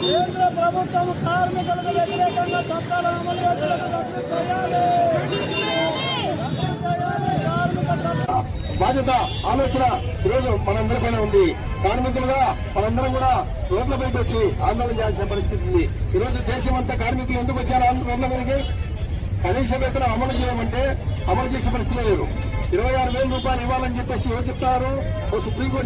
కేంద్ర ప్రభుత్వం కార్మికులకు వ్యతిరేకంగా చట్టాలను అమలు బాధ్యత ఆలోచన ఈరోజు మనందరిపైన ఉంది. కార్మికులుగా మనందరం కూడా రోడ్లపైకి వచ్చి ఆందోళన చేయాల్సిన పరిస్థితి ఉంది. ఈరోజు దేశం అంతా కార్మికులు ఎందుకు వచ్చారు? ఆంధ్ర మీదకి కనీస వేతనం అమలు చేయమంటే అమలు చేసే పరిస్థితి లేదు. ఇరవై ఆరు వేల రూపాయలు ఇవ్వాలని చెప్పేసి ఎవరు చెప్తారు? ఓ సుప్రీంకోర్టు